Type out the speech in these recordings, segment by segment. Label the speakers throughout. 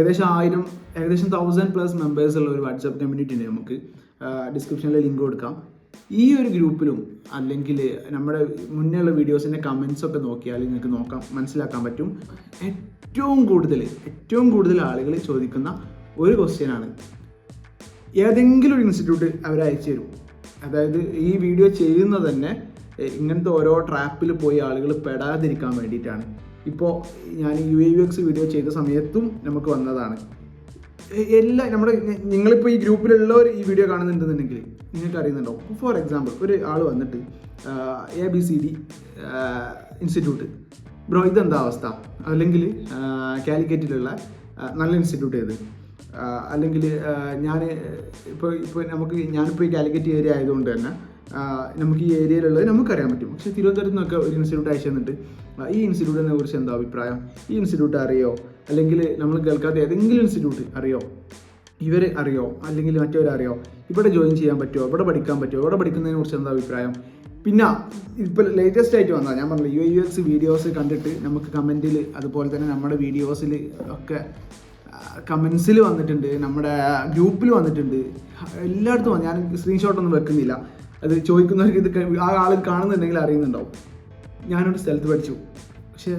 Speaker 1: ഏകദേശം ആയിരം ഏകദേശം തൗസൻഡ് പ്ലസ് മെമ്പേഴ്സ് ഉള്ള ഒരു വാട്സാപ്പ് കമ്മ്യൂണിറ്റി ഉണ്ട് നമുക്ക്. ഡിസ്ക്രിപ്ഷനിൽ ലിങ്ക് കൊടുക്കാം. ഈ ഒരു ഗ്രൂപ്പിലും അല്ലെങ്കിൽ നമ്മുടെ മുന്നേ ഉള്ള വീഡിയോസിന്റെ കമൻസ് ഒക്കെ നോക്കിയാൽ നിങ്ങൾക്ക് നോക്കാം മനസ്സിലാക്കാൻ പറ്റും. ഏറ്റവും കൂടുതൽ ഏറ്റവും കൂടുതൽ ആളുകൾ ചോദിക്കുന്ന ഒരു ക്വസ്റ്റ്യനാണ് ഏതെങ്കിലും ഒരു ഇൻസ്റ്റിറ്റ്യൂട്ട് അവർ അയച്ചു തരും. അതായത് ഈ വീഡിയോ ചെയ്യുന്നത് തന്നെ ഇങ്ങനത്തെ ഓരോ ട്രാപ്പിൽ പോയി ആളുകൾ പെടാതിരിക്കാൻ വേണ്ടിയിട്ടാണ്. ഇപ്പോൾ ഞാൻ U A U X video ചെയ്ത സമയത്തും നമുക്ക് വന്നതാണ്. എല്ലാ നമ്മുടെ നിങ്ങളിപ്പോൾ ഈ ഗ്രൂപ്പിലുള്ളവർ ഈ വീഡിയോ കാണുന്നുണ്ടെന്നുണ്ടെങ്കിൽ നിങ്ങൾക്ക് അറിയുന്നുണ്ടാവും ഫോർ എക്സാമ്പിൾ ഒരു ആൾ വന്നിട്ട് A B C D institute bro ഇതെന്താ അവസ്ഥ? അല്ലെങ്കിൽ കാലിക്കറ്റിലുള്ള നല്ല ഇൻസ്റ്റിറ്റ്യൂട്ട് ഏത്? അല്ലെങ്കിൽ ഞാൻ ഇപ്പോൾ ഇപ്പോൾ നമുക്ക് ഞാനിപ്പോൾ ഈ കാലിക്കറ്റ് ഏരിയ ആയതുകൊണ്ട് തന്നെ നമുക്ക് ഈ ഏരിയയിലുള്ളത് നമുക്കറിയാൻ പറ്റും. പക്ഷേ തിരുവനന്തപുരത്ത് നിന്നൊക്കെ ഒരു ഇൻസ്റ്റിറ്റ്യൂട്ട് അയച്ചു തന്നിട്ട് ഈ ഇൻസ്റ്റിറ്റ്യൂട്ടിനെ കുറിച്ച് എന്താ അഭിപ്രായം? ഈ ഇൻസ്റ്റിറ്റ്യൂട്ട് അറിയോ? അല്ലെങ്കിൽ നമ്മൾ കേൾക്കാത്ത ഏതെങ്കിലും ഇൻസ്റ്റിറ്റ്യൂട്ട് അറിയോ? ഇവർ അറിയോ? അല്ലെങ്കിൽ മറ്റവരറിയോ ഇവിടെ ജോയിൻ ചെയ്യാൻ പറ്റുമോ? ഇവിടെ പഠിക്കാൻ പറ്റുമോ? ഇവിടെ പഠിക്കുന്നതിനെ കുറിച്ച് എന്താ അഭിപ്രായം? പിന്നെ ഇപ്പോൾ ലേറ്റസ്റ്റ് ആയിട്ട് വന്നാൽ ഞാൻ പറഞ്ഞു യു യു വീഡിയോസ് കണ്ടിട്ട് നമുക്ക് കമന്റിൽ അതുപോലെ തന്നെ നമ്മുടെ വീഡിയോസിൽ ഒക്കെ കമൻസിൽ വന്നിട്ടുണ്ട് നമ്മുടെ ഗ്രൂപ്പിൽ വന്നിട്ടുണ്ട്. എല്ലായിടത്തും ഞാൻ സ്ക്രീൻഷോട്ടൊന്നും വെക്കുന്നില്ല. അത് ചോദിക്കുന്നവർക്ക് ഇത് ആ ആൾ കാണുന്നുണ്ടെങ്കിൽ അറിയുന്നുണ്ടാവും. ഞാനൊരു സ്ഥലത്ത് പഠിച്ചു. പക്ഷെ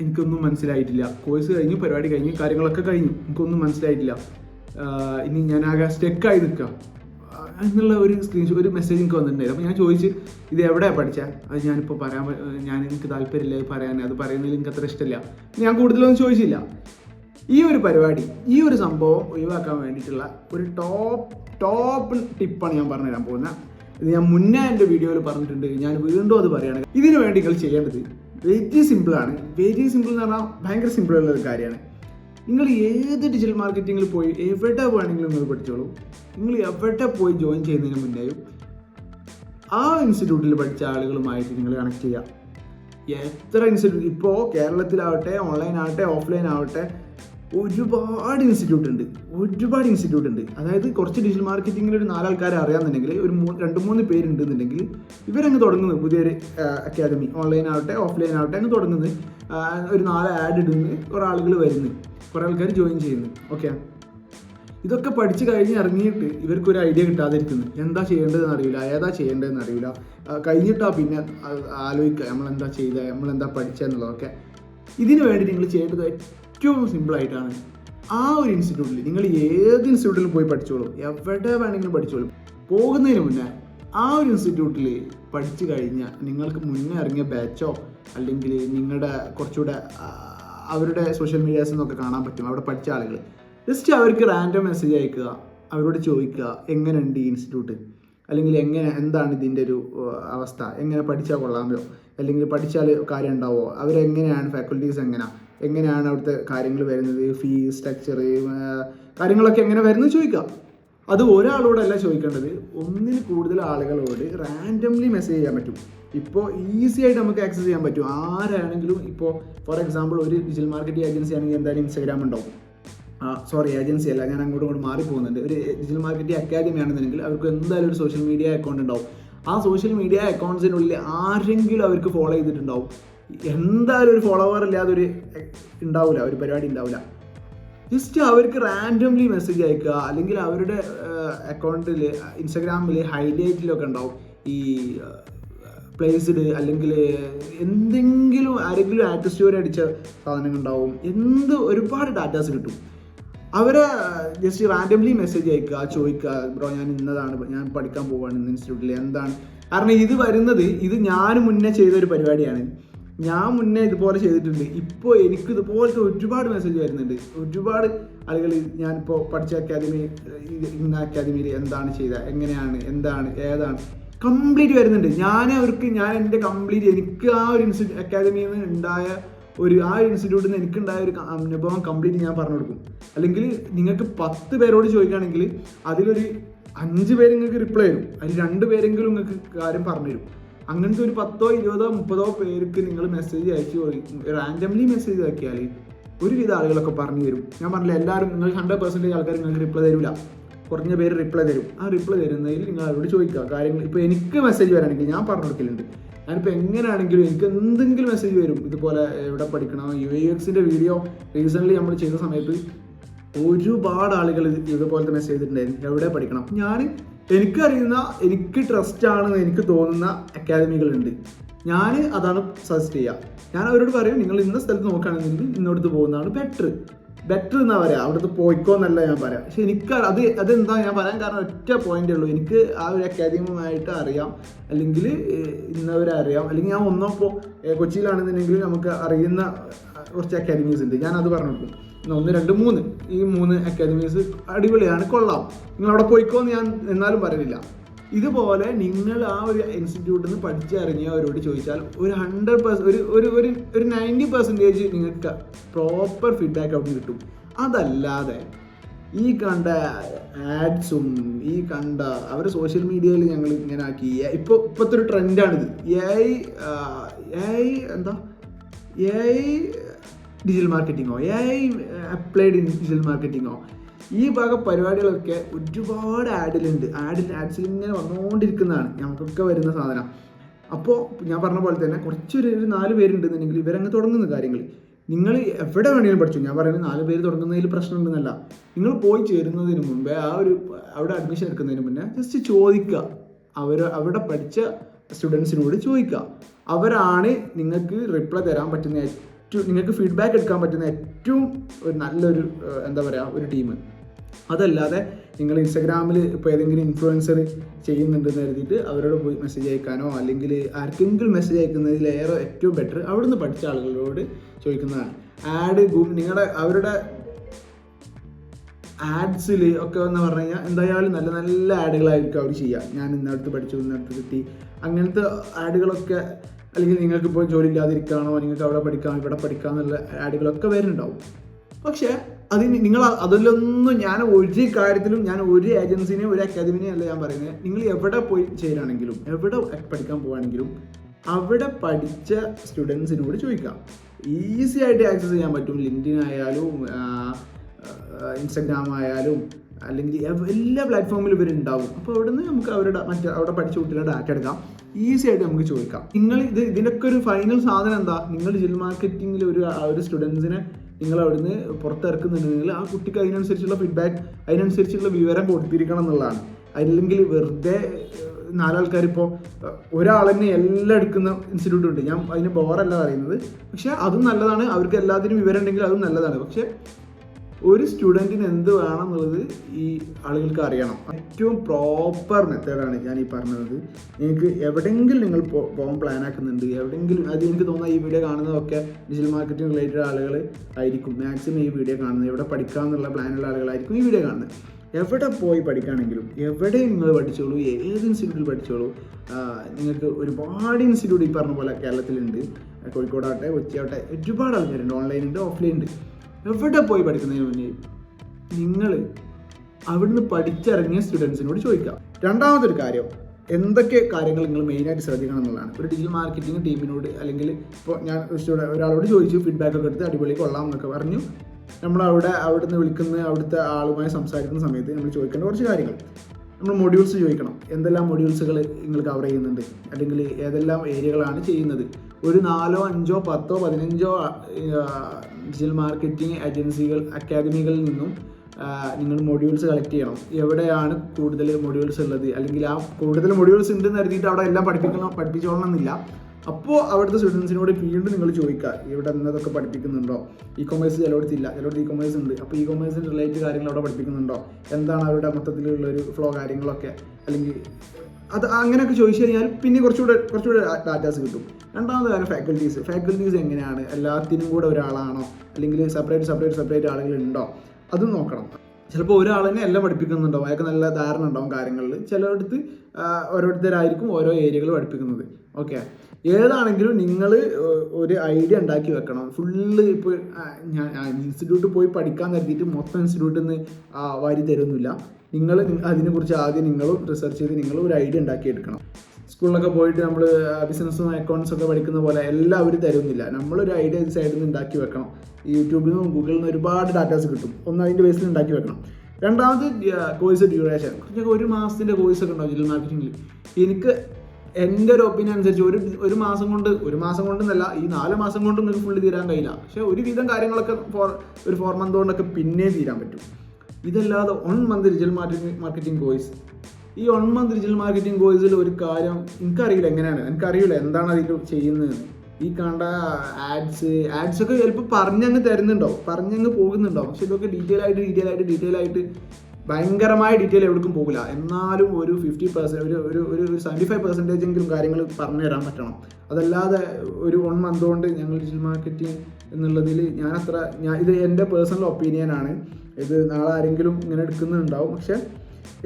Speaker 1: എനിക്കൊന്നും മനസ്സിലായിട്ടില്ല. കോഴ്സ് കഴിഞ്ഞു പരിപാടി കഴിഞ്ഞു കാര്യങ്ങളൊക്കെ കഴിഞ്ഞു. എനിക്കൊന്നും മനസ്സിലായിട്ടില്ല. ഇനി ഞാൻ ആകെ സ്റ്റെക്കായി നിൽക്കുക എന്നുള്ള ഒരു സ്ക്രീൻഷോട്ട് ഒരു മെസ്സേജ് എനിക്ക് വന്നിട്ടുണ്ടായിരുന്നു. അപ്പോൾ ഞാൻ ചോദിച്ച് ഇത് എവിടെയാണ് പഠിച്ചത് അത് ഞാനിപ്പോൾ പറയാൻ ഞാൻ എനിക്ക് താല്പര്യമില്ല പറയാൻ. അത് പറയുന്നതിൽ എനിക്ക് അത്ര ഇഷ്ടമില്ല. ഞാൻ കൂടുതലൊന്നും ചോദിച്ചില്ല. ഈ ഒരു പരിപാടി ഈ ഒരു സംഭവം ഒഴിവാക്കാൻ വേണ്ടിയിട്ടുള്ള ഒരു ടോപ്പ് ടോപ്പ് ടിപ്പാണ് ഞാൻ പറഞ്ഞുതരാൻ പോകുന്നത്. ഇത് ഞാൻ മുന്നേ എന്റെ വീഡിയോയിൽ പറഞ്ഞിട്ടുണ്ട്. ഞാൻ വീണ്ടും അത് പറയുകയാണ് ഇതിനു വേണ്ടി നിങ്ങൾ ചെയ്യേണ്ടത് വെരി സിമ്പിളാണ് വെരി സിമ്പിൾ എന്ന് പറഞ്ഞാൽ ഭയങ്കര സിമ്പിൾ ഉള്ള ഒരു കാര്യമാണ്. നിങ്ങൾ ഏത് ഡിജിറ്റൽ മാർക്കറ്റിങ്ങിൽ പോയി എവിടെ വേണമെങ്കിലും നിങ്ങൾ പഠിച്ചോളൂ. നിങ്ങൾ എവിടെ പോയി ജോയിൻ ചെയ്യുന്നതിന് മുന്നേയും ആ ഇൻസ്റ്റിറ്റ്യൂട്ടിൽ പഠിച്ച ആളുകളുമായിട്ട് നിങ്ങൾ കണക്ട് ചെയ്യുക. എത്ര ഇൻസ്റ്റിറ്റ്യൂട്ട് ഇപ്പോൾ കേരളത്തിലാവട്ടെ ഓൺലൈൻ ആവട്ടെ ഓഫ്ലൈൻ ആവട്ടെ ഒരുപാട് ഇൻസ്റ്റിറ്റ്യൂട്ട് ഉണ്ട്. ഒരുപാട് ഇൻസ്റ്റിറ്റ്യൂട്ട് ഉണ്ട്. അതായത് കുറച്ച് ഡിജിറ്റൽ മാർക്കറ്റിങ്ങിൽ ഒരു നാലാൾക്കാരെ അറിയാമെന്നുണ്ടെങ്കിൽ ഒരു രണ്ട് മൂന്ന് പേരുണ്ടെന്നുണ്ടെങ്കിൽ ഇവരങ്ങ് തുടങ്ങുന്നത് പുതിയൊരു അക്കാദമി ഓൺലൈൻ ആവട്ടെ ഓഫ്ലൈൻ ആവട്ടെ അങ്ങ് തുടങ്ങുന്നത് ഒരു നാല് ആഡ് ഇടുന്നു കുറേ ആളുകൾ വരുന്നു. കുറേ ആൾക്കാർ ജോയിൻ ചെയ്യുന്നു. ഓക്കെ ഇതൊക്കെ പഠിച്ച് കഴിഞ്ഞ് ഇറങ്ങിയിട്ട് ഇവർക്ക് ഒരു ഐഡിയ കിട്ടാതിരിക്കുന്നു. എന്താ ചെയ്യേണ്ടതെന്ന് അറിയില്ല. ഏതാ ചെയ്യേണ്ടതെന്ന് അറിയില്ല. കഴിഞ്ഞിട്ടാ പിന്നെ ആലോചിക്കുക നമ്മൾ എന്താ ചെയ്തത് നമ്മൾ എന്താ ഇതിനു വേണ്ടി നിങ്ങൾ ചെയ്യേണ്ടത് ഏറ്റവും സിമ്പിളായിട്ടാണ് ആ ഒരു ഇൻസ്റ്റിറ്റ്യൂട്ടിൽ നിങ്ങൾ ഏത് ഇൻസ്റ്റിറ്റ്യൂട്ടിൽ പോയി പഠിച്ചോളൂ. എവിടെ വേണമെങ്കിലും പഠിച്ചോളും. പോകുന്നതിന് മുന്നേ ആ ഒരു ഇൻസ്റ്റിറ്റ്യൂട്ടിൽ പഠിച്ചു കഴിഞ്ഞാൽ നിങ്ങൾക്ക് മുന്നേ ഇറങ്ങിയ ബാച്ചോ അല്ലെങ്കിൽ നിങ്ങളുടെ കുറച്ചുകൂടെ അവരുടെ സോഷ്യൽ മീഡിയാസിൽ നിന്നൊക്കെ കാണാൻ പറ്റും. അവിടെ പഠിച്ച ആളുകൾ ജസ്റ്റ് അവർക്ക് റാൻഡം മെസ്സേജ് അയക്കുക അവരോട് ചോദിക്കുക എങ്ങനെയുണ്ട് ഈ ഇൻസ്റ്റിറ്റ്യൂട്ട്? അല്ലെങ്കിൽ എങ്ങനെ എന്താണ് ഇതിന്റെ ഒരു അവസ്ഥ? എങ്ങനെ പഠിച്ചാൽ കൊള്ളാമോ അല്ലെങ്കിൽ പഠിച്ചാൽ കാര്യം ഉണ്ടാവുമോ അവരെങ്ങനെയാണ് ഫാക്കൽറ്റീസ് എങ്ങനെ? എങ്ങനെയാണ് അവിടുത്തെ കാര്യങ്ങൾ വരുന്നത്? ഫീ സ്ട്രക്ചർ കാര്യങ്ങളൊക്കെ എങ്ങനെ വരുന്നത് ചോദിക്കുക. അത് ഒരാളോടല്ല ചോദിക്കേണ്ടത്. ഒന്നിൽ കൂടുതൽ ആളുകളോട് റാൻഡംലി മെസ്സേജ് ചെയ്യാൻ പറ്റും. ഇപ്പോൾ ഈസി ആയിട്ട് നമുക്ക് ആക്സസ് ചെയ്യാൻ പറ്റും. ആരാണെങ്കിലും ഇപ്പോൾ ഫോർ എക്സാമ്പിൾ ഒരു ഡിജിറ്റൽ മാർക്കറ്റിംഗ് ഏജൻസി ആണെങ്കിൽ എന്തായാലും ഇൻസ്റ്റാഗ്രാം ഉണ്ടാവും. സോറി ഏജൻസി അല്ല ഞാൻ അങ്ങോട്ടും ഇങ്ങോട്ട് മാറി പോകുന്നുണ്ട് ഒരു ഡിജിറ്റൽ മാർക്കറ്റിംഗ് അക്കാദമി ആണെന്നുണ്ടെങ്കിൽ അവർക്ക് എന്തായാലും ഒരു സോഷ്യൽ മീഡിയ അക്കൗണ്ട് ഉണ്ടാവും. ആ സോഷ്യൽ മീഡിയ അക്കൗണ്ട്സിനുള്ളിൽ ആരെങ്കിലും അവർക്ക് ഫോളോ ചെയ്തിട്ടുണ്ടാവും. എന്തായാലും ഒരു ഫോളോവർ ഇല്ലാതെ ഒരു ഉണ്ടാവില്ല ഒരു പരിപാടി ഉണ്ടാവില്ല ജസ്റ്റ് അവർക്ക് റാൻഡംലി മെസ്സേജ് അയക്കുക അല്ലെങ്കിൽ അവരുടെ അക്കൗണ്ടിൽ ഇൻസ്റ്റഗ്രാമിൽ ഹൈലൈറ്റിലൊക്കെ ഉണ്ടാവും. ഈ പ്ലേസ്ഡ് അല്ലെങ്കിൽ എന്തെങ്കിലും ആരെങ്കിലും ആറ്റസ്റ്റോറി സ്റ്റോറി അടിച്ച സാധനങ്ങൾ ഉണ്ടാവും. എന്ത് ഒരുപാട് ഡാറ്റാസ് കിട്ടും. അവരെ ജസ്റ്റ് റാൻഡംലി മെസ്സേജ് അയക്കുക ചോദിക്കുക ബ്രോ ഞാൻ ഇന്നതാണ് ഞാൻ പഠിക്കാൻ പോവാണ് ഇന്ന് ഇൻസ്റ്റിറ്റ്യൂട്ടിൽ എന്താണ്? കാരണം ഇത് വരുന്നത് ഇത് ഞാൻ മുന്നേ ചെയ്ത ഒരു പരിപാടിയാണ്. ഞാൻ മുന്നേ ഇതുപോലെ ചെയ്തിട്ടുണ്ട്. ഇപ്പോൾ എനിക്ക് ഇതുപോലത്തെ ഒരുപാട് മെസ്സേജ് വരുന്നുണ്ട്. ഒരുപാട് ആളുകൾ ഞാനിപ്പോൾ പഠിച്ച അക്കാദമി ഇന്ന അക്കാദമിയിൽ എന്താണ് ചെയ്ത എങ്ങനെയാണ് എന്താണ് ഏതാണ് കംപ്ലീറ്റ് വരുന്നുണ്ട്. ഞാൻ അവർക്ക് ഞാൻ എന്റെ കംപ്ലീറ്റ് എനിക്ക് ആ ഒരു ഇൻസ്റ്റിറ്റ്യൂട്ട് അക്കാദമിയിൽ നിന്ന് ഉണ്ടായ ഒരു ആ ഇൻസ്റ്റിറ്റ്യൂട്ടിൽ നിന്ന് എനിക്കുണ്ടായ ഒരു അനുഭവം കംപ്ലീറ്റ് ഞാൻ പറഞ്ഞു കൊടുക്കും. അല്ലെങ്കിൽ നിങ്ങൾക്ക് പത്ത് പേരോട് ചോദിക്കുകയാണെങ്കിൽ അതിലൊരു അഞ്ച് പേര് നിങ്ങൾക്ക് റിപ്ലൈ തരും. അതിൽ രണ്ട് പേരെങ്കിലും നിങ്ങൾക്ക് കാര്യം പറഞ്ഞു തരും. അങ്ങനത്തെ ഒരു പത്തോ ഇരുപതോ മുപ്പതോ പേർക്ക് നിങ്ങൾ മെസ്സേജ് അയച്ചു റാൻഡംലി മെസ്സേജ് ആക്കിയാൽ ഒരുവിധ ആളുകളൊക്കെ പറഞ്ഞു തരും. ഞാൻ പറഞ്ഞില്ല എല്ലാവരും നിങ്ങൾ ഹൺഡ്രഡ് പെർസെന്റേജ് ആൾക്കാർ നിങ്ങൾക്ക് റിപ്ലൈ തരില്ല കുറഞ്ഞ പേര് റിപ്ലൈ തരും. ആ റിപ്ലൈ തരുന്നതിൽ നിങ്ങൾ അവരോട് ചോദിക്കുക. കാര്യങ്ങൾ ഇപ്പോൾ എനിക്ക് മെസ്സേജ് വരാണെങ്കിൽ ഞാൻ പറഞ്ഞു കൊടുക്കലുണ്ട്. ഞാനിപ്പോൾ എങ്ങനെയാണെങ്കിലും എനിക്ക് എന്തെങ്കിലും മെസ്സേജ് വരും. ഇതുപോലെ എവിടെ പഠിക്കണം? യു എ എക്സിന്റെ വീഡിയോ റീസെന്റ്ലി നമ്മൾ ചെയ്ത സമയത്ത് ഒരുപാട് ആളുകൾ ഇതുപോലത്തെ മെസ്സേജ് ചെയ്തിട്ടുണ്ടായിരുന്നു. എവിടെ പഠിക്കണം? ഞാൻ എനിക്കറിയുന്ന എനിക്ക് ട്രസ്റ്റ് ആണെന്ന് എനിക്ക് തോന്നുന്ന അക്കാദമികളുണ്ട് ഞാൻ അതാണ് സജസ്റ്റ് ചെയ്യുക ഞാൻ അവരോട് പറയും നിങ്ങൾ ഇന്ന സ്ഥലത്ത് നോക്കുകയാണെന്നുണ്ടെങ്കിൽ ഇന്നോടത്ത് പോകുന്നതാണ് ബെറ്റർ ബെറ്റർ എന്നാ പറയാ. അവിടുത്തെ പോയിക്കോ എന്നല്ല ഞാൻ പറയാം. പക്ഷെ എനിക്ക് അത് അതെന്താ ഞാൻ പറയാൻ കാരണം ഒറ്റ പോയിന്റേ ഉള്ളൂ. എനിക്ക് ആ ഒരു അക്കാദമിയുമായിട്ട് അറിയാം. അല്ലെങ്കിൽ ഇന്നവരെ അറിയാം. അല്ലെങ്കിൽ ഞാൻ ഒന്നോ ഇപ്പോൾ കൊച്ചിയിലാണെന്നുണ്ടെങ്കിൽ നമുക്ക് അറിയുന്ന കുറച്ച് അക്കാദമീസ് ഉണ്ട്. ഞാൻ അത് പറഞ്ഞു ഒന്ന് രണ്ട് മൂന്ന്. ഈ മൂന്ന് അക്കാദമീസ് അടിപൊളിയാണ്. കൊള്ളാം. നിങ്ങൾ അവിടെ പോയിക്കോ എന്ന് ഞാൻ എന്നാലും പറയില്ല ഇതുപോലെ നിങ്ങൾ ആ ഒരു ഇൻസ്റ്റിറ്റ്യൂട്ടിൽ നിന്ന് പഠിച്ചിറങ്ങിയവരോട് ചോദിച്ചാൽ ഒരു ഹൺഡ്രഡ് പെർസെന്റ് ഒരു ഒരു ഒരു ഒരു നയന്റി പെർസെന്റേജ് നിങ്ങൾക്ക് പ്രോപ്പർ ഫീഡ്ബാക്ക് അവിടെ കിട്ടും. അതല്ലാതെ ഈ കണ്ട ആഡ്സും ഈ കണ്ട അവർ സോഷ്യൽ മീഡിയയിൽ ഞങ്ങൾ ഇങ്ങനെ ആക്കി. ഇപ്പോൾ ഇപ്പോഴത്തെ ഒരു ട്രെൻഡാണിത് എ ഐ എ ഐ എന്താ? A I digital മാർക്കറ്റിങ്ങോ A I applied in digital മാർക്കറ്റിങ്ങോ ഈ ഭാഗ പരിപാടികളൊക്കെ ഒരുപാട് ആഡിലുണ്ട്. ആഡിൽ ആഡ്സിൽ ഇങ്ങനെ വന്നുകൊണ്ടിരിക്കുന്നതാണ് നമുക്കൊക്കെ വരുന്ന സാധനം. അപ്പോൾ ഞാൻ പറഞ്ഞ പോലെ തന്നെ കുറച്ചൊരു ഒരു നാല് പേരുണ്ടെന്നുണ്ടെങ്കിൽ ഇവരങ്ങ് തുടങ്ങുന്ന കാര്യങ്ങൾ നിങ്ങൾ എവിടെ വേണമെങ്കിലും പഠിച്ചു. ഞാൻ പറയുന്നത് നാല് പേര് തുടങ്ങുന്നതിൽ പ്രശ്നമുണ്ടെന്നല്ല. നിങ്ങൾ പോയി ചേരുന്നതിന് മുമ്പേ ആ ഒരു അവിടെ അഡ്മിഷൻ എടുക്കുന്നതിന് മുന്നേ ജസ്റ്റ് ചോദിക്കുക. അവർ അവിടെ പഠിച്ച സ്റ്റുഡൻസിനോട് ചോദിക്കുക. അവരാണ് നിങ്ങൾക്ക് റിപ്ലൈ തരാൻ പറ്റുന്ന ഏറ്റവും നിങ്ങൾക്ക് ഫീഡ്ബാക്ക് എടുക്കാൻ പറ്റുന്ന ഏറ്റവും ഒരു നല്ലൊരു എന്താ പറയുക ഒരു ടീം അതല്ലാതെ നിങ്ങൾ ഇൻസ്റ്റാഗ്രാമിൽ ഇപ്പോൾ ഏതെങ്കിലും ഇൻഫ്ലുവൻസർ ചെയ്യുന്നുണ്ടെന്ന് കരുതിയിട്ട് അവരോട് പോയി മെസ്സേജ് അയക്കാനോ അല്ലെങ്കിൽ ആർക്കെങ്കിലും മെസ്സേജ് അയക്കുന്നതിലേറെ ഏറ്റവും ബെറ്റർ അവിടുന്ന് പഠിച്ച ആളുകളോട് ചോദിക്കുന്നതാണ്. ആഡ് നിങ്ങളുടെ അവരുടെ ആഡ്സിൽ ഒക്കെ എന്ന് പറഞ്ഞു കഴിഞ്ഞാൽ എന്തായാലും നല്ല നല്ല ആഡുകളായിരിക്കും അവർ ചെയ്യുക. ഞാൻ ഇന്നടുത്ത് പഠിച്ചു ഇന്നടുത്ത് കിട്ടി. അങ്ങനത്തെ ആഡുകളൊക്കെ അല്ലെങ്കിൽ നിങ്ങൾക്കിപ്പോൾ ജോലി ഇല്ലാതിരിക്കുകയാണോ നിങ്ങൾക്ക് അവിടെ പഠിക്കാം ഇവിടെ പഠിക്കാം എന്നുള്ള ആഡുകളൊക്കെ വരുന്നുണ്ടാവും. പക്ഷേ അതിന് നിങ്ങൾ അതിലൊന്നും ഞാൻ ഒരു കാര്യത്തിലും ഞാൻ ഒരു ഏജൻസിനെയും ഒരു അക്കാദമിനെയും അല്ല ഞാൻ പറയുന്നത് നിങ്ങൾ എവിടെ പോയി ചേരാണെങ്കിലും എവിടെ പഠിക്കാൻ പോവാണെങ്കിലും അവിടെ പഠിച്ച സ്റ്റുഡൻസിനോട് ചോദിക്കാം ഈസി ആയിട്ട് ആക്സസ് ചെയ്യാൻ പറ്റും. ലിങ്ക്ഡിൻ ആയാലും ഇൻസ്റ്റഗ്രാം ആയാലും അല്ലെങ്കിൽ എല്ലാ പ്ലാറ്റ്ഫോമിലും ഇവരുണ്ടാവും. അപ്പോൾ നിന്ന് നമുക്ക് അവരുടെ മറ്റേ അവിടെ പഠിച്ച കുട്ടികളുടെ ഡാറ്റ എടുക്കാം. ഈസി ആയിട്ട് നമുക്ക് ചോദിക്കാം. നിങ്ങൾ ഇത് ഇതിനൊക്കെ ഒരു ഫൈനൽ സാധനം എന്താ? നിങ്ങൾ ജിൽ മാർക്കറ്റിംഗിൽ ഒരു ഒരു സ്റ്റുഡൻസിനെ നിങ്ങൾ അവിടുന്ന് പുറത്തിറക്കുന്നുണ്ടെങ്കിൽ ആ കുട്ടിക്ക് അതിനനുസരിച്ചുള്ള ഫീഡ്ബാക്ക് അതിനനുസരിച്ചുള്ള വിവരം കൊടുത്തിരിക്കണം എന്നുള്ളതാണ്. അല്ലെങ്കിൽ വെറുതെ നാലാൾക്കാരിപ്പോൾ ഒരാൾ തന്നെ എല്ലാം എടുക്കുന്ന ഇൻസ്റ്റിറ്റ്യൂട്ട് ഉണ്ട്. ഞാൻ അതിന് ബോറല്ല പറയുന്നത്. പക്ഷേ അതും നല്ലതാണ്. അവർക്ക് എല്ലാത്തിനും വിവരം ഉണ്ടെങ്കിൽ അതും നല്ലതാണ്. പക്ഷെ ഒരു സ്റ്റുഡന്റിന് എന്ത് വേണം എന്നുള്ളത് ഈ ആളുകൾക്ക് അറിയണം. ഏറ്റവും പ്രോപ്പർ മെത്തേഡാണ് ഞാൻ ഈ പറഞ്ഞത്. നിങ്ങൾക്ക് എവിടെയെങ്കിലും നിങ്ങൾ പോകാൻ പ്ലാൻ ആക്കുന്നുണ്ട്. എവിടെയെങ്കിലും അത് എനിക്ക് തോന്നുന്ന ഈ വീഡിയോ കാണുന്നതൊക്കെ ഡിജിറ്റൽ മാർക്കറ്റിംഗ് റിലേറ്റഡ് ആളുകൾ ആയിരിക്കും. മാക്സിമം ഈ വീഡിയോ കാണുന്നത്. എവിടെ പഠിക്കാമെന്നുള്ള പ്ലാനുള്ള ആളുകളായിരിക്കും ഈ വീഡിയോ കാണുന്നത്. എവിടെ പോയി പഠിക്കുകയാണെങ്കിലും എവിടെ നിങ്ങൾ പഠിച്ചോളൂ ഏത് ഇൻസ്റ്റിറ്റ്യൂട്ടിൽ പഠിച്ചോളൂ നിങ്ങൾക്ക് ഒരുപാട് ഇൻസ്റ്റിറ്റ്യൂട്ട് ഈ പറഞ്ഞ പോലെ കേരളത്തിലുണ്ട്. കോഴിക്കോടാവട്ടെ കൊച്ചിയാവട്ടെ ഒരുപാട് ആൾക്കാരുണ്ട്. ഓൺലൈൻ ഉണ്ട് ഓഫ്ലൈൻ ഉണ്ട്. എവിടെ പോയി പഠിക്കുന്നതിന് മുന്നേ നിങ്ങൾ അവിടുന്ന് പഠിച്ചിറങ്ങിയ സ്റ്റുഡൻസിനോട് ചോദിക്കാം. രണ്ടാമതൊരു കാര്യം എന്തൊക്കെ കാര്യങ്ങൾ നിങ്ങൾ മെയിനായിട്ട് ശ്രദ്ധിക്കണം എന്നുള്ളതാണ്. ഒരു ഡിജിറ്റൽ മാർക്കറ്റിംഗ് ടീമിനോട് അല്ലെങ്കിൽ ഇപ്പോൾ ഞാൻ ഒരാളോട് ചോദിച്ചു ഫീഡ്ബാക്ക് ഒക്കെ എടുത്ത് അടിപൊളി കൊള്ളാം എന്നൊക്കെ പറഞ്ഞു. നമ്മൾ അവിടെ അവിടുന്ന് വിളിക്കുന്ന അവിടുത്തെ ആളുമായി സംസാരിക്കുന്ന സമയത്ത് നമ്മൾ ചോദിക്കേണ്ട കുറച്ച് കാര്യങ്ങൾ. നമ്മൾ മൊഡ്യൂൾസ് ചോദിക്കണം. എന്തെല്ലാം മൊഡ്യൂൾസുകൾ നിങ്ങൾ കവർ ചെയ്യുന്നുണ്ട്? അല്ലെങ്കിൽ ഏതെല്ലാം ഏരിയകളാണ് ചെയ്യുന്നത്? ഒരു നാലോ അഞ്ചോ പത്തോ പതിനഞ്ചോ ഡിജിറ്റൽ മാർക്കറ്റിംഗ് ഏജൻസികൾ അക്കാദമികളിൽ നിന്നും നിങ്ങൾ മൊഡ്യൂൾസ് കളക്ട് ചെയ്യണം. എവിടെയാണ് കൂടുതൽ മൊഡ്യൂൾസ് ഉള്ളത്? അല്ലെങ്കിൽ ആ കൂടുതൽ മൊഡ്യൂൾസ് ഉണ്ടെന്ന് കരുതിയിട്ട് അവിടെ എല്ലാം പഠിപ്പിക്കണം പഠിപ്പിച്ചോളണം എന്നില്ല അപ്പോൾ അവിടുത്തെ സ്റ്റുഡൻസിനോട് വീണ്ടും നിങ്ങൾ ചോദിക്കുക ഇവിടെ എന്നതൊക്കെ പഠിപ്പിക്കുന്നുണ്ടോ? ഇ കൊമേഴ്സ് ചിലയിടത്തില്ല ചിലയിടത്ത് ഇ കൊമേഴ്സ് ഉണ്ട്. അപ്പോൾ ഇ കൊമേഴ്സിന് റിലേറ്റഡ് കാര്യങ്ങൾ അവിടെ പഠിപ്പിക്കുന്നുണ്ടോ? എന്താണ് അവരുടെ മൊത്തത്തിലുള്ള ഒരു ഫ്ലോ കാര്യങ്ങളൊക്കെ? അല്ലെങ്കിൽ അത് അങ്ങനെയൊക്കെ ചോദിച്ചു കഴിഞ്ഞാൽ പിന്നെ കുറച്ചുകൂടെ കുറച്ചുകൂടെ ഡാറ്റാസ് കിട്ടും. രണ്ടാമത് കാര്യം ഫാക്കൽറ്റീസ് ഫാക്കൽറ്റീസ് എങ്ങനെയാണ്? എല്ലാത്തിനും കൂടെ ഒരാളാണോ? അല്ലെങ്കിൽ സെപ്പറേറ്റ് സെപ്പറേറ്റ് സെപ്പറേറ്റ് ആളുകൾ ഉണ്ടോ? അതും നോക്കണം. ചിലപ്പോൾ ഒരാൾ തന്നെ എല്ലാം പഠിപ്പിക്കുന്നുണ്ടാവും. അയാൾക്ക് നല്ല ധാരണ ഉണ്ടാവും കാര്യങ്ങളിൽ. ചിലയിടത്ത് ഓരോരുത്തരായിരിക്കും ഓരോ ഏരിയകൾ പഠിപ്പിക്കുന്നത്. ഓക്കെ ഏതാണെങ്കിലും നിങ്ങൾ ഒരു ഐഡിയ ഉണ്ടാക്കി വെക്കണം. ഫുള്ള് ഇപ്പോൾ ഞാൻ ഇൻസ്റ്റിറ്റ്യൂട്ടിൽ പോയി പഠിക്കാൻ കരുതിയിട്ട് മൊത്തം ഇൻസ്റ്റിറ്റ്യൂട്ടിൽ നിന്ന് വാരി തരുന്നില്ല. നിങ്ങൾ അതിനെക്കുറിച്ച് ആദ്യം നിങ്ങളും റിസർച്ച് ചെയ്ത് നിങ്ങളും ഒരു ഐഡിയ ഉണ്ടാക്കി എടുക്കണം സ്കൂളിലൊക്കെ പോയിട്ട് നമ്മൾ ബിസിനസ്സും അക്കൗണ്ട്സും ഒക്കെ പഠിക്കുന്ന പോലെ എല്ലാം അവർ തരുന്നില്ല. നമ്മളൊരു ഐഡിയ സൈഡിൽ നിന്ന് ഉണ്ടാക്കി വെക്കണം. യൂട്യൂബിൽ നിന്നും ഗൂഗിളിൽ നിന്നും ഒരുപാട് ഡാറ്റാസ് കിട്ടും. ഒന്ന് അതിന്റെ ബേസിൽ ഉണ്ടാക്കി വെക്കണം. രണ്ടാമത് കോഴ്സ് ഡ്യൂറേഷൻ കുറച്ചൊക്കെ ഒരു മാസത്തിന്റെ കോഴ്സ് ഒക്കെ ഉണ്ടാവും ഡിജിറ്റൽ മാർക്കറ്റിംഗിൽ എനിക്ക് എന്റെ ഒരു ഒപ്പീനിയൻ അനുസരിച്ച് ഒരു ഒരു മാസം കൊണ്ട് ഒരു മാസം കൊണ്ടെന്നല്ല ഈ നാല് മാസം കൊണ്ട് നിങ്ങൾക്ക് ഫുള്ള് തീരാൻ കഴിയില്ല. പക്ഷെ ഒരുവിധം കാര്യങ്ങളൊക്കെ ഫോർ ഒരു ഫോർ മന്ത് കൊണ്ടൊക്കെ പിന്നെ തീരാൻ പറ്റും. ഇതല്ലാതെ one month digital marketing marketing course ഈ വൺ മന്ത് ഡിജിറ്റൽ മാർക്കറ്റിംഗ് കോഴ്സിൽ ഒരു കാര്യം എനിക്കറിയില്ല എങ്ങനെയാണ്. എനിക്കറിയില്ല എന്താണ് അതിൽ ചെയ്യുന്നത്. ഈ കണ്ട ആഡ്സ് ആഡ്സ് ഒക്കെ ചിലപ്പോൾ പറഞ്ഞങ്ങ് തരുന്നുണ്ടാവും. പറഞ്ഞങ്ങ് പോകുന്നുണ്ടാവും. പക്ഷെ ഇതൊക്കെ ഡീറ്റെയിൽ ആയിട്ട് ഡീറ്റെയിൽ ആയിട്ട് ഡീറ്റെയിൽ ആയിട്ട് ഭയങ്കരമായ ഡീറ്റെയിൽ എവിടേക്കും പോകില്ല. എന്നാലും ഒരു ഫിഫ്റ്റി പെർസെന്റ് ഒരു ഒരു ഒരു സെവന്റി ഫൈവ് പെർസെന്റേജ് എങ്കിലും കാര്യങ്ങൾ പറഞ്ഞു തരാൻ പറ്റണം. അതല്ലാതെ ഒരു വൺ മന്ത് കൊണ്ട് ഞങ്ങൾ ഡിജിറ്റൽ മാർക്കറ്റിംഗ് എന്നുള്ളതിൽ ഞാൻ അത്ര ഞാൻ ഇത് എന്റെ പേഴ്സണൽ ഒപ്പീനിയനാണ് ഇത് നാളെ ആരെങ്കിലും ഇങ്ങനെ എടുക്കുന്നുണ്ടാവും. പക്ഷെ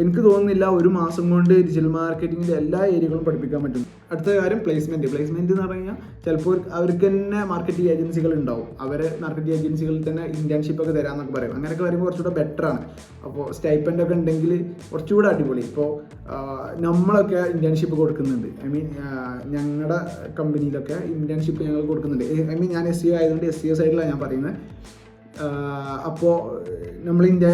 Speaker 1: എനിക്ക് തോന്നുന്നില്ല ഒരു മാസം കൊണ്ട് ഡിജിറ്റൽ മാർക്കറ്റിങ്ങിന്റെ എല്ലാ ഏരിയകളും പഠിപ്പിക്കാൻ പറ്റും. അടുത്ത കാര്യം പ്ലേസ്മെന്റ് പ്ലേസ്മെന്റ് എന്ന് പറഞ്ഞു കഴിഞ്ഞാൽ ചിലപ്പോൾ അവർക്ക് തന്നെ മാർക്കറ്റിംഗ് ഏജൻസികൾ ഉണ്ടാവും. അവരെ മാർക്കറ്റിംഗ് ഏജൻസികളിൽ തന്നെ ഇന്റേൺഷിപ്പ് ഒക്കെ തരാമെന്നൊക്കെ പറയും. അങ്ങനെയൊക്കെ വരുമ്പോൾ കുറച്ചുകൂടെ ബെറ്റർ ആണ്. അപ്പോൾ സ്റ്റൈപ്പന്റ് ഒക്കെ ഉണ്ടെങ്കിൽ കുറച്ചുകൂടെ അടിപൊളി. ഇപ്പോൾ നമ്മളൊക്കെ ഇന്റേൺഷിപ്പ് കൊടുക്കുന്നുണ്ട്. ഐ മീൻ ഞങ്ങളുടെ കമ്പനിയിലൊക്കെ ഇന്റേൺഷിപ്പ് ഞങ്ങൾ കൊടുക്കുന്നുണ്ട്. ഐ മീൻ ഞാൻ എസ് സി ആയതുകൊണ്ട് എസ് സി എസ് ആയിട്ടുള്ള ഞാൻ പറയുന്നത് അപ്പോൾ നമ്മൾ ഇന്ത്യ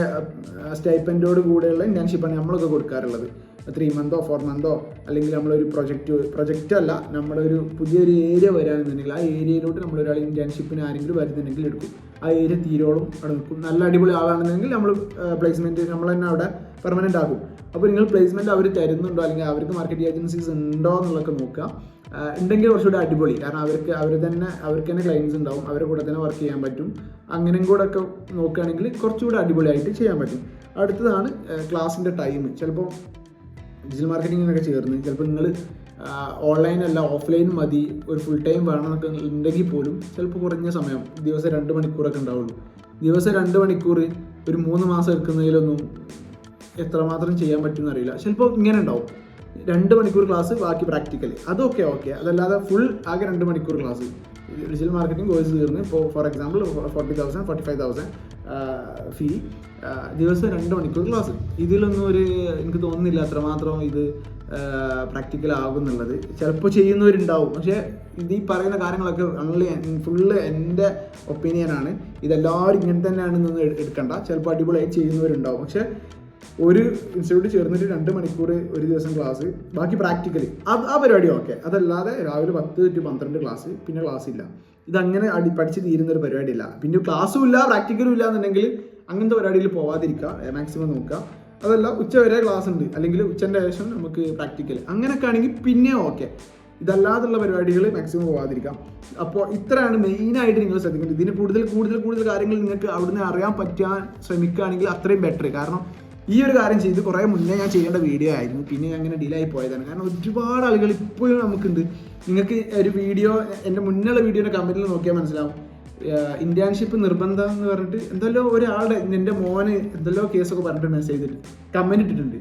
Speaker 1: സ്റ്റൈപ്പന്റോട് കൂടെയുള്ള ഇന്റേൺഷിപ്പാണ് നമ്മളൊക്കെ കൊടുക്കാറുള്ളത്. ത്രീ മന്തോ ഫോർ മന്തോ അല്ലെങ്കിൽ നമ്മളൊരു പ്രൊജക്റ്റ് പ്രൊജക്റ്റ് അല്ല നമ്മളൊരു പുതിയൊരു ഏരിയ വരാണെന്നുണ്ടെങ്കിൽ ആ ഏരിയയിലോട്ട് നമ്മളൊരാൾ ഇന്റേൺഷിപ്പിന് ആരെങ്കിലും വരുന്നുണ്ടെങ്കിൽ എടുക്കും. ആ ഏരിയ തീരോളും അവിടെ നിൽക്കും. നല്ല അടിപൊളി ആളാണെന്നുണ്ടെങ്കിൽ നമ്മൾ പ്ലേസ്മെന്റ് നമ്മൾ തന്നെ അവിടെ പെർമനന്റ് ആക്കും. അപ്പോൾ നിങ്ങൾ പ്ലേസ്മെന്റ് അവർ തരുന്നുണ്ടോ? അല്ലെങ്കിൽ അവർക്ക് മാർക്കറ്റ് ഏജൻസീസ് ഉണ്ടോ എന്നുള്ളതൊക്കെ നോക്കുക. ഉണ്ടെങ്കിൽ കുറച്ചുകൂടി അടിപൊളി. കാരണം അവർക്ക് അവർ തന്നെ അവർക്ക് തന്നെ ക്ലയൻസ് ഉണ്ടാവും. അവരുടെ കൂടെ തന്നെ വർക്ക് ചെയ്യാൻ പറ്റും. അങ്ങനെയും കൂടെ ഒക്കെ നോക്കുകയാണെങ്കിൽ കുറച്ചുകൂടി അടിപൊളിയായിട്ട് ചെയ്യാൻ പറ്റും. അടുത്തതാണ് ക്ലാസ്സിന്റെ ടൈം ചിലപ്പോൾ ഡിജിറ്റൽ മാർക്കറ്റിങ്ങിനൊക്കെ ചേർന്ന് ചിലപ്പോൾ നിങ്ങൾ ഓൺലൈൻ അല്ല ഓഫ്ലൈൻ മതി ഒരു ഫുൾ ടൈം വേണമെന്നൊക്കെ ഉണ്ടെങ്കിൽ പോലും ചിലപ്പോൾ കുറഞ്ഞ സമയം ദിവസം രണ്ട് മണിക്കൂറൊക്കെ ഉണ്ടാവുള്ളൂ. ദിവസം രണ്ട് മണിക്കൂർ ഒരു മൂന്ന് മാസം എടുക്കുന്നതിലൊന്നും എത്രമാത്രം ചെയ്യാൻ പറ്റുമെന്ന് അറിയില്ല. ചിലപ്പോൾ ഇങ്ങനെ ഉണ്ടാവും. രണ്ട് മണിക്കൂർ ക്ലാസ് ബാക്കി പ്രാക്ടിക്കൽ അതൊക്കെ ഓക്കെ അതല്ലാതെ ഫുൾ ആകെ രണ്ട് മണിക്കൂർ ക്ലാസ് ഡിജിറ്റൽ മാർക്കറ്റിംഗ് കോഴ്സ് തീർന്ന് ഇപ്പോൾ for example forty thousand forty five thousand fee ദിവസം രണ്ട് മണിക്കൂർ ക്ലാസ് ഇതിലൊന്നും ഒരു എനിക്ക് തോന്നുന്നില്ല അത്രമാത്രം ഇത് പ്രാക്ടിക്കൽ ആകുന്നുള്ളത്. ചിലപ്പോൾ ചെയ്യുന്നവരുണ്ടാവും. പക്ഷേ ഇത് ഈ പറയുന്ന കാര്യങ്ങളൊക്കെ ഓൺലി ഫുള്ള് എന്റെ ഒപ്പീനിയനാണ് ഇതെല്ലാവരും ഇങ്ങനെ തന്നെയാണെന്നൊന്നും എട്- എടുക്കണ്ട. ചിലപ്പോൾ അടിപൊളിയായി ചെയ്യുന്നവരുണ്ടാവും. പക്ഷേ ഒരു ഇൻസ്റ്റിറ്റ്യൂട്ടിൽ ചേർന്നിട്ട് രണ്ട് മണിക്കൂർ ഒരു ദിവസം ക്ലാസ് ബാക്കി പ്രാക്ടിക്കലി അത് ആ പരിപാടി ഓക്കെ അതല്ലാതെ രാവിലെ പത്ത് ടു പന്ത്രണ്ട് ക്ലാസ് പിന്നെ ക്ലാസ് ഇല്ല. ഇതങ്ങനെ അടി പഠിച്ച് തീരുന്ന ഒരു പരിപാടിയില്ല. പിന്നെ ക്ലാസ്സും ഇല്ല പ്രാക്ടിക്കലും ഇല്ല എന്നുണ്ടെങ്കിൽ അങ്ങനത്തെ പരിപാടിയിൽ പോവാതിരിക്കുക. മാക്സിമം നോക്കുക. അതല്ല ഉച്ച വരെ ക്ലാസ് ഉണ്ട്. അല്ലെങ്കിൽ ഉച്ചന്റെ ശേഷം നമുക്ക് പ്രാക്ടിക്കൽ അങ്ങനെയൊക്കെ ആണെങ്കിൽ പിന്നെ ഓക്കെ ഇതല്ലാതുള്ള പരിപാടികൾ മാക്സിമം പോകാതിരിക്കാം അപ്പോൾ ഇത്രയാണ് മെയിനായിട്ട് നിങ്ങൾ ശ്രദ്ധിക്കേണ്ടത്. ഇതിന് കൂടുതൽ കൂടുതൽ കൂടുതൽ കാര്യങ്ങൾ നിങ്ങൾക്ക് അവിടുന്ന് അറിയാൻ പറ്റാൻ ശ്രമിക്കുകയാണെങ്കിൽ അത്രയും ബെറ്റർ കാരണം ഈ ഒരു കാര്യം ചെയ്ത് കുറേ മുന്നേ ഞാൻ ചെയ്യേണ്ട വീഡിയോ ആയിരുന്നു. പിന്നെ ഞാൻ അങ്ങനെ ഡിലേ ആയി പോയതാണ്. കാരണം ഒരുപാട് ആളുകൾ ഇപ്പോഴും നമുക്കുണ്ട്. നിങ്ങൾക്ക് ഒരു വീഡിയോ എന്റെ മുന്നുള്ള വീഡിയോയുടെ കമന്റിൽ നോക്കിയാൽ മനസ്സിലാവും. ഇന്റേൺഷിപ്പ് നിർബന്ധം എന്ന് പറഞ്ഞിട്ട് എന്തല്ലോ ഒരാളുടെ എന്റെ മോന് എന്തല്ലോ കേസൊക്കെ പറഞ്ഞിട്ട് മെസ്സേജ് കമന്റ് ഇട്ടിട്ടുണ്ട്.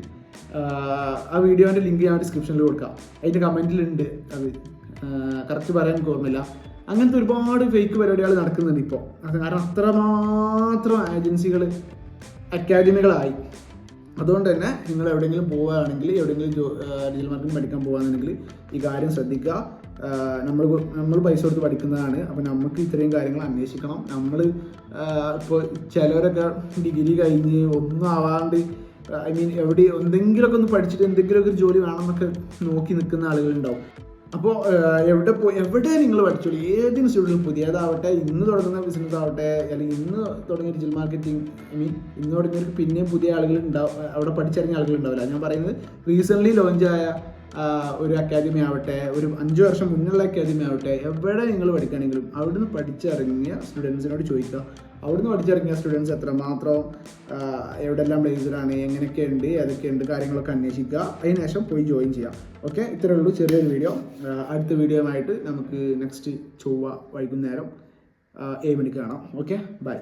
Speaker 1: ആ വീഡിയോന്റെ ലിങ്ക് ഞാൻ ഡിസ്ക്രിപ്ഷനിൽ കൊടുക്കാം. അതിന്റെ കമന്റിലുണ്ട് അത്. കറക്റ്റ് പറയാൻ ഓർമ്മയില്ല. അങ്ങനത്തെ ഒരുപാട് ഫേക്ക് പരിപാടികൾ നടക്കുന്നുണ്ട് ഇപ്പോൾ കാരണം അത്രമാത്രം ഏജൻസികൾ അക്കാദമികളായി അതുകൊണ്ട് തന്നെ നിങ്ങൾ എവിടെയെങ്കിലും പോവുകയാണെങ്കിൽ എവിടെയെങ്കിലും ഡിജിറ്റൽ മാർക്കറ്റിംഗ് പഠിക്കാൻ പോകുകയാണെങ്കിൽ ഈ കാര്യം ശ്രദ്ധിക്കുക. നമ്മൾ നമ്മൾ പൈസ കൊടുത്ത് പഠിക്കുന്നതാണ്. അപ്പോൾ നമുക്ക് ഇത്രയും കാര്യങ്ങൾ അന്വേഷിക്കണം. നമ്മൾ ഇപ്പോൾ ചിലവരൊക്കെ ഡിഗ്രി കഴിഞ്ഞ് ഒന്നും ആവാണ്ട് ഐ മീൻ എവിടെ എന്തെങ്കിലുമൊക്കെ ഒന്ന് പഠിച്ചിട്ട് എന്തെങ്കിലുമൊക്കെ ഒരു ജോലി വേണമെന്നൊക്കെ നോക്കി നിൽക്കുന്ന ആളുകളുണ്ടാവും. അപ്പോൾ എവിടെ പോയി എവിടെ നിങ്ങൾ പഠിച്ചോളൂ? ഏത് ഇൻസ്റ്റിറ്റ്യൂട്ടിലും പുതിയതാവട്ടെ ഇന്ന് തുടങ്ങുന്ന ബിസിനസ് ആവട്ടെ അല്ലെങ്കിൽ ഇന്ന് തുടങ്ങിയ ഡിജിറ്റൽ മാർക്കറ്റിംഗ് ഐ മീൻ ഇന്ന് തുടങ്ങിയവർക്ക് പിന്നെയും പുതിയ ആളുകൾ ഉണ്ടാവും അവിടെ പഠിച്ചിറങ്ങിയ ആളുകൾ ഉണ്ടാവില്ല. ഞാൻ പറയുന്നത് റീസെന്റ്ലി ലോഞ്ചായ ഒരു അക്കാദമി ആവട്ടെ ഒരു അഞ്ച് വർഷം മുന്നുള്ള അക്കാദമി ആവട്ടെ എവിടെ നിങ്ങൾ പഠിക്കുകയാണെങ്കിലും അവിടുന്ന് പഠിച്ചിറങ്ങിയ സ്റ്റുഡൻസിനോട് ചോദിക്കുക. അവിടുന്ന് പഠിച്ചിറങ്ങിയ സ്റ്റുഡൻസ് എത്രമാത്രം എവിടെ എവിടെല്ലാം പ്ലേസിലാണ് എങ്ങനെയൊക്കെ ഉണ്ട് ഏതൊക്കെയുണ്ട് കാര്യങ്ങളൊക്കെ അന്വേഷിക്കുക. അതിനുശേഷം പോയി ജോയിൻ ചെയ്യാം. ഓക്കെ ഇത്രയേ ഉള്ളൂ. ചെറിയൊരു വീഡിയോ അടുത്ത വീഡിയോയുമായിട്ട് നമുക്ക് നെക്സ്റ്റ് ചൊവ്വ വൈകുന്നേരം ഏഴ് മണിക്ക് കാണാം. Okay bye